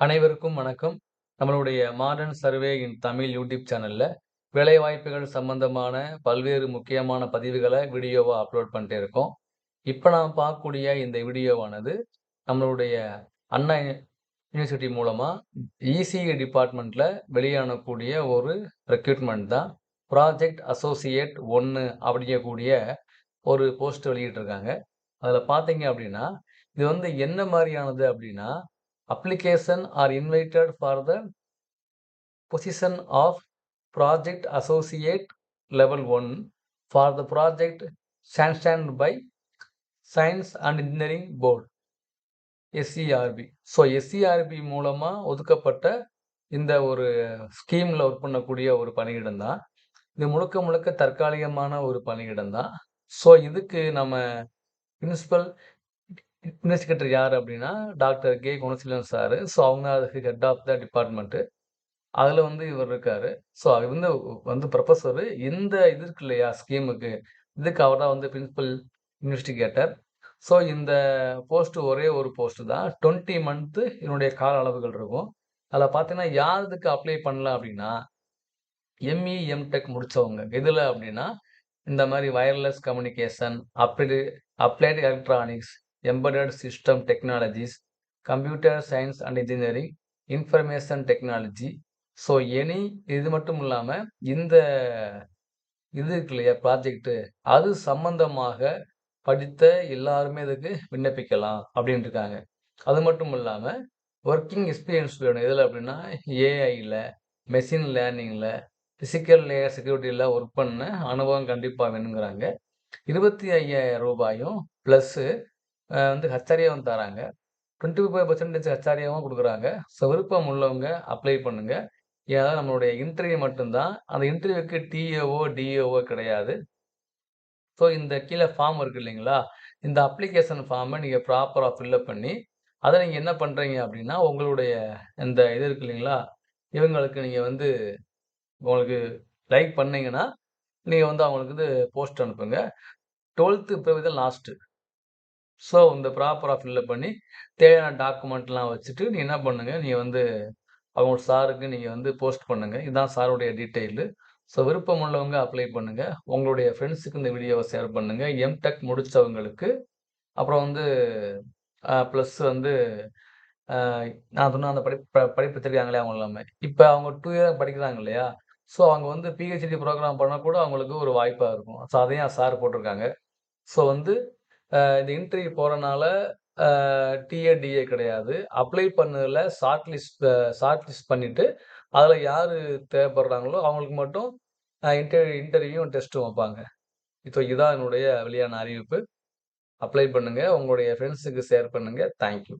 அனைவருக்கும் வணக்கம். நம்மளுடைய modern survey in Tamil YouTube சேனல்ல வேலைவாய்ப்புகள் சம்பந்தமான பல்வேறு முக்கியமான பதிவுகளை வீடியோவா அப்லோட் பண்ணிட்டே இருக்கோம். இப்போ நாம் பார்க்கக்கூடிய இந்த வீடியோவானது நம்மளுடைய அண்ணா யூனிவர்சிட்டி மூலமா இசிஇ டிபார்ட்மெண்ட்ல வெளியானக்கூடிய ஒரு ரெக்ரூட்மெண்ட் தான். ப்ராஜெக்ட் அசோசியேட் ஒன்று அப்படிங்கக்கூடிய ஒரு போஸ்ட் வெளியிட்டிருக்காங்க. அதில் பார்த்தீங்க அப்படின்னா, இது வந்து என்ன மாதிரியானது அப்படின்னா, application are invited for the position of project associate level one for the project sanctioned by science and engineering board S C R B so S C R B மூலமாக ஒதுக்கப்பட்ட இந்த ஒரு ஸ்கீமில் ஒர்க் பண்ணக்கூடிய ஒரு பணியிடம் தான். இது முழுக்க முழுக்க தற்காலிகமான ஒரு பணியிடம் தான். ஸோ இதுக்கு நம்ம பிரின்சிபல் இன்வெஸ்டிகேட்டர் யார் அப்படின்னா, doctor K. Gunaseelan sir. So அவங்க அதுக்கு ஹெட் ஆஃப் த டிபார்ட்மெண்ட்டு அதில் வந்து இவர் இருக்காரு. ஸோ அது வந்து வந்து ப்ரொஃபஸர் இந்த இது இருக்கு இல்லையா ஸ்கீமுக்கு, இதுக்கு அவர் தான் வந்து பிரின்சிபல் இன்வெஸ்டிகேட்டர். ஸோ இந்த போஸ்ட் ஒரே ஒரு போஸ்ட்டு தான். டுவெண்ட்டி மந்த்து என்னுடைய கால அளவுகள் இருக்கும். அதில் பார்த்தீங்கன்னா, யார் இதுக்கு அப்ளை பண்ணலாம் அப்படின்னா, எம்.இ, எம்.டெக் முடித்தவங்க எதில் அப்படின்னா, இந்த மாதிரி wireless communication, applied applied electronics, embedded system technologies, computer science and engineering, information technology. So any இது மட்டும் இல்லாமல் இந்த இது இருக்கு இல்லையா ப்ராஜெக்ட், அது சம்பந்தமாக படித்த எல்லாருமே இதுக்கு விண்ணப்பிக்கலாம் அப்படின்னு இருக்காங்க. அது மட்டும் இல்லாமல் ஒர்க்கிங் எக்ஸ்பீரியன்ஸ் வேணும். இதில் அப்படின்னா, ஏஐயில் மெஷின் லேர்னிங்கில் ஃபிசிக்கல் லேயர் செக்யூரிட்டியில் ஒர்க் பண்ண அனுபவம் கண்டிப்பாக வேணுங்கிறாங்க. இருபத்தி ஐயாயிரம் ரூபாயும் ப்ளஸ்ஸு வந்து ஹெச்ஆர்ஏவும் தராங்க. 25% ஹெச்ஆர்ஏவும் கொடுக்குறாங்க ஸோ விருப்பம் உள்ளவங்க அப்ளை பண்ணுங்க. ஏன்னா நம்மளுடைய இன்டர்வியூ மட்டும் தான். அந்த இன்டர்வியூக்கு டிஏஓ, டிஏஓ கிடையாது. ஸோ இந்த கீழே ஃபார்ம் இருக்கு இல்லைங்களா? இந்த அப்ளிகேஷன் ஃபார்மை நீங்கள் ப்ராப்பராக ஃபில்லப் பண்ணி, அதை நீங்கள் என்ன பண்ணுறீங்க அப்படின்னா, உங்களுடைய இந்த இது இருக்கு இல்லைங்களா? இவங்களுக்கு நீங்கள் வந்து உங்களுக்கு லைக் பண்ணீங்கன்னா, நீங்கள் வந்து அவங்களுக்கு வந்து போஸ்ட் அனுப்புங்க. டுவெல்த்து இப்போ தான் லாஸ்ட்டு. ஸோ இந்த ப்ராப்பராக ஃபில்லப் பண்ணி, தேவையான டாக்குமெண்ட்லாம் வச்சுட்டு, நீ என்ன பண்ணுங்கள் நீ வந்து அவங்க சாருக்கு நீங்கள் வந்து போஸ்ட் பண்ணுங்கள் இதுதான் சாருடைய டீட்டெயிலு. ஸோ விருப்பம் உள்ளவங்க அப்ளை பண்ணுங்கள் உங்களுடைய ஃப்ரெண்ட்ஸுக்கு இந்த வீடியோவை ஷேர் பண்ணுங்கள் எம்.டெக் முடித்தவங்களுக்கு அப்புறம் வந்து ப்ளஸ் வந்து நான் சொன்ன அந்த படி ப படிப்பு வச்சிருக்காங்களே அவங்க எல்லாமே. இப்போ அவங்க டூ இயர் படிக்கிறாங்க இல்லையா? ஸோ அவங்க வந்து பிஹெச்டி ப்ரோக்ராம் பண்ணால் கூட அவங்களுக்கு ஒரு வாய்ப்பாக இருக்கும். ஸோ அதையும் சார் போட்டிருக்காங்க. ஸோ வந்து இந்த இன்டர்வியூ போகிறனால டிஏடிஏ கிடையாது. அப்ளை பண்ணதில் ஷார்ட் லிஸ்ட் ஷார்ட் லிஸ்ட் பண்ணிவிட்டு அதில் யார் தேவைப்படுறாங்களோ அவங்களுக்கு மட்டும் அ இன்டர்வியூ இன்டர்வியூவும் டெஸ்ட்டும் வைப்பாங்க ஸோ இதான் என்னுடைய வெளியான அறிவிப்பு. அப்ளை பண்ணுங்கள் உங்களுடைய ஃப்ரெண்ட்ஸுக்கு ஷேர் பண்ணுங்கள் தேங்க் யூ.